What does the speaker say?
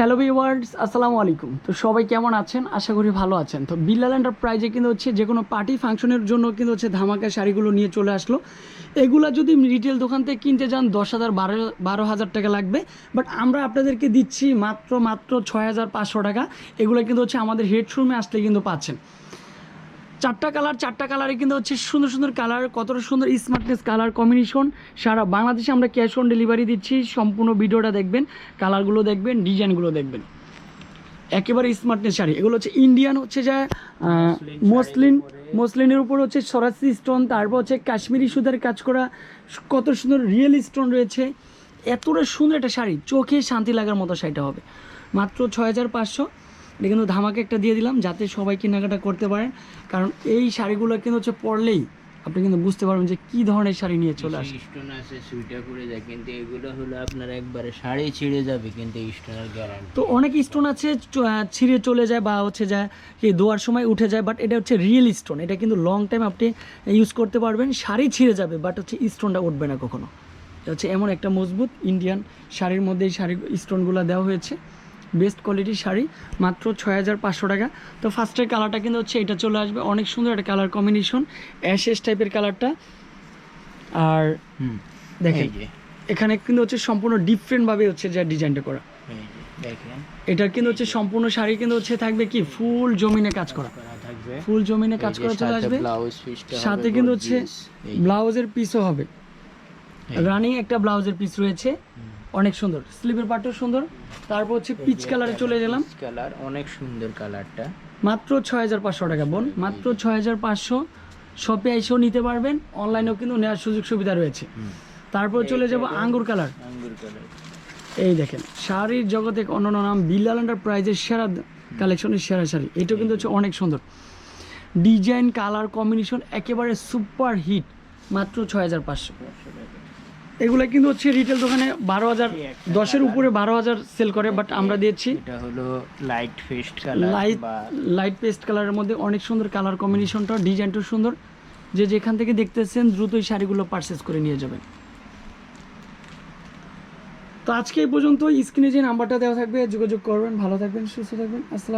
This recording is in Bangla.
হ্যালো ভিওয়ার্স আসসালামু আলাইকুম। তো সবাই কেমন আছেন? আশা করি ভালো আছেন। তো বিল্লাল এন্টারপ্রাইজে কিন্তু হচ্ছে যে কোনো পার্টি ফাংশনের জন্য কিন্তু হচ্ছে ধামাকা শাড়িগুলো নিয়ে চলে আসলো। এগুলা যদি রিটেল দোকান থেকে কিনতে যান, দশ হাজার বারো বারো হাজার টাকা লাগবে। বাট আমরা আপনাদেরকে দিচ্ছি মাত্র মাত্র ছয় হাজার পাঁচশো টাকা। এগুলো কিন্তু হচ্ছে আমাদের হেডশোরুমে আসলে কিন্তু পাচ্ছেন। চারটা কালার চারটা কালারে কিন্তু হচ্ছে সুন্দর সুন্দর কালার কতটা সুন্দর স্মার্টনেস কালার কম্বিনেশন সারা বাংলাদেশে আমরা ক্যাশ অন ডেলিভারি দিচ্ছি, সম্পূর্ণ ভিডিওটা দেখবেন কালারগুলো দেখবেন ডিজাইনগুলো দেখবেন। একেবারে স্মার্টনেস শাড়ি। এগুলো হচ্ছে ইন্ডিয়ান হচ্ছে যা মসলিন মসলিনের উপর হচ্ছে সরাসরি স্টোন তারপর হচ্ছে কাশ্মীরি সুতার কাজ করা, কত সুন্দর রিয়েল স্টোন রয়েছে। এতটা সুন্দর একটা শাড়ি, চোখে শান্তি লাগার মতো শাড়িটা হবে। মাত্র ছয় হাজার পাঁচশো। এটা কিন্তু ধামাকে একটা দিয়ে দিলাম যাতে সবাই কেনাকাটা করতে পারেন কারণ এই শাড়িগুলো কিন্তু হচ্ছে পরলেই আপনি কিন্তু বুঝতে পারবেন যে কী ধরনের শাড়ি নিয়ে চলে আসে। স্টোন আছে সুইটা করে যায় কিন্তু এগুলো হলো আপনার একবারে শাড়ি ছিঁড়ে যাবে কিন্তু স্টোনের গ্যারান্টি তো অনেক স্টোন আছে ছিঁড়ে চলে যায় বা হচ্ছে যায় কি দোয়ার সময় উঠে যায় বাট এটা হচ্ছে রিয়েল স্টোন এটা কিন্তু লং টাইম আপনি ইউজ করতে পারবেন শাড়ি ছিঁড়ে যাবে বাট হচ্ছে স্টোনটা উঠবে না কখনো। এটা হচ্ছে এমন একটা মজবুত ইন্ডিয়ান শাড়ির মধ্যে এই শাড়ি স্টোনগুলো দেওয়া হয়েছে। বেস্ট কোয়ালিটির শাড়ি মাত্র ছয় হাজার পাঁচশো টাকা। তো ফার্স্টের কালারটা কিন্তু হচ্ছে এটা চলে আসবে। অনেক সুন্দর একটা কালার কম্বিনেশন অ্যাশেস টাইপের কালারটা। আর দেখেন এখানে কিন্তু হচ্ছে সম্পূর্ণ ডিফারেন্টভাবে হচ্ছে যা ডিজাইনটা করা। এই যে দেখেন। এটা কিন্তু হচ্ছে সম্পূর্ণ শাড়ি কিন্তু হচ্ছে থাকবে কি ফুল জমিনে কাজ করা। করা ফুল জমিনে কাজ করা চলে আসবে। সাথে কিন্তু হচ্ছে ব্লাউজের পিসও হবে। রানিং একটা ব্লাউজের পিস রয়েছে। অনেক সুন্দর। স্লিপের পাটও সুন্দর। তারপর হচ্ছে পিচ কালারে চলে গেলাম। কালার অনেক সুন্দর কালারটা। মাত্র ছয় হাজার পাঁচশো টাকা বোন। মাত্র ছয় হাজার পাঁচশো। শপে এসেও নিতে পারবেন। অনলাইনেও কিন্তু নেওয়ার সুযোগ সুবিধা রয়েছে। তারপর চলে যাব আঙ্গুর কালার। আঙ্গুর কালার। এই দেখেন শাড়ির জগতে অন্যান্য নাম বিল্লাল প্রাইজের সেরা কালেকশনের সেরা শাড়ি। এটাও কিন্তু হচ্ছে অনেক সুন্দর। ডিজাইন কালার কম্বিনেশন একেবারে সুপার হিট মাত্র ছয় হাজার পাঁচশো এগুলো কিন্তু হচ্ছে রিটেল দোকানে বারো হাজার দশের উপরে বারো হাজার সেল করে বাট আমরা দিয়েছি এটা হলো light colour light light paste কালারের মধ্যে অনেক সুন্দর কালার কম্বিনেশনটা ডিজাইনটাও সুন্দর। যে যেখান থেকে দেখতেছেন দ্রুত এই শাড়িগুলো পারচেস করে নিয়ে যাবেন। তো আজকে এই পর্যন্ত স্ক্রিনে যে নাম্বারটা দেওয়া থাকবে যোগাযোগ করবেন। ভালো থাকবেন সুস্থ থাকবেন। আসসালাম